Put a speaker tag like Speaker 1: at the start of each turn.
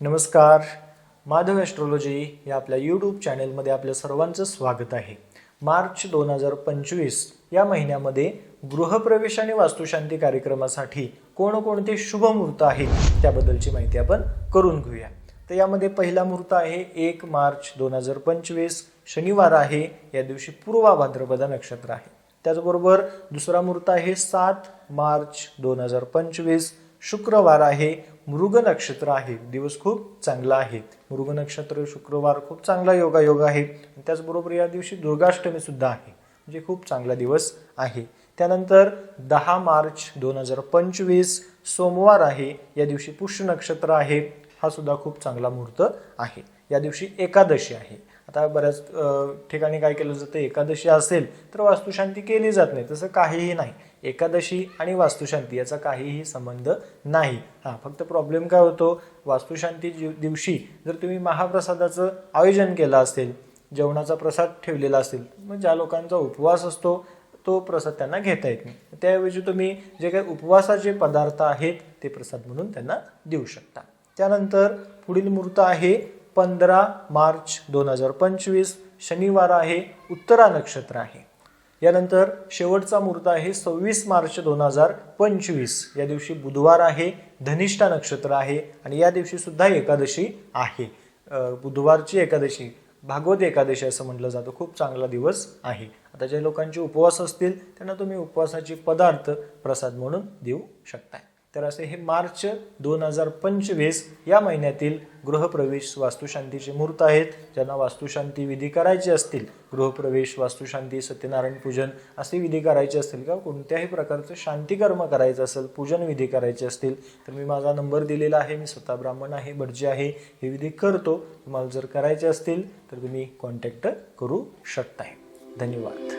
Speaker 1: नमस्कार. माधव ॲस्ट्रॉलॉजी या आपल्या यूट्यूब चॅनेलमध्ये आपल्या सर्वांचं स्वागत आहे. मार्च दोन हजार पंचवीस या महिन्यामध्ये गृहप्रवेश आणि वास्तुशांती कार्यक्रमासाठी कोणकोणते शुभ मुहूर्त आहेत त्याबद्दलची माहिती आपण करून घेऊया. तर यामध्ये पहिला मुहूर्त आहे एक मार्च दोन हजार पंचवीस शनिवार आहे या दिवशी पूर्वा भाद्रपदा नक्षत्र आहे. त्याचबरोबर दुसरा मुहूर्त आहे सात मार्च दोन हजार पंचवीस शुक्रवार आहे मृग नक्षत्र आहे. दिवस खूप चांगला आहे. मृग नक्षत्र शुक्रवार खूप चांगला योगायोग आहे. त्याचबरोबर या दिवशी दुर्गाष्टमी सुद्धा आहे म्हणजे खूप चांगला दिवस आहे. त्यानंतर दहा मार्च दोन हजार पंचवीस सोमवार आहे. या दिवशी पुष्य नक्षत्र आहे. हा सुद्धा खूप चांगला मुहूर्त आहे. या दिवशी एकादशी आहे. आता बऱ्याच ठिकाणी काय केलं जातं एकादशी असेल तर वास्तुशांती केली जात नाही. तसं काहीही नाही. एकादशी आणि वास्तुशांती याचा काहीही संबंध नाही. हां फक्त प्रॉब्लेम काय होतो? वास्तुशांती दिवशी जर तुम्ही महाप्रसादाचं आयोजन केलं असेल जेवणाचा प्रसाद ठेवलेला असेल मग ज्या लोकांचा उपवास असतो तो प्रसाद त्यांना घेता येत नाही. त्याऐवजी तुम्ही जे काही उपवासाचे पदार्थ आहेत ते प्रसाद म्हणून त्यांना देऊ शकता. त्यानंतर पुढील मुहूर्त आहे पंधरा मार्च दोन हजार पंचवीस. शनिवार आहे उत्तरा नक्षत्र आहे. यानंतर शेवटचा मुहूर्त आहे सव्वीस मार्च दोन हजार पंचवीस. या दिवशी बुधवार आहे धनिष्ठा नक्षत्र आहे आणि या दिवशी सुद्धा एकादशी आहे. बुधवारची एकादशी भागवत एकादशी असं म्हटलं जातं. खूप चांगला दिवस आहे. आता ज्या लोकांचे उपवास असतील त्यांना तुम्ही उपवासाचे पदार्थ प्रसाद म्हणून देऊ शकताय. तर असे हे मार्च दोन हजार पंचवीस या महिन्यातील गृहप्रवेश वास्तुशांतीचे मुहूर्त आहेत ज्यांना वास्तुशांती विधी करायची असतील. गृहप्रवेश वास्तुशांती सत्यनारायण पूजन असे विधी करायचे असतील का कोणत्याही प्रकारचं शांतिकर्म करायचं असेल पूजन विधी करायचे असतील तर मी माझा नंबर दिलेला आहे. मी स्वतः ब्राह्मण आहे भटजी आहे हे विधी करतो. तुम्हाला जर करायचे असतील तर तुम्ही कॉन्टॅक्ट करू शकताय. धन्यवाद.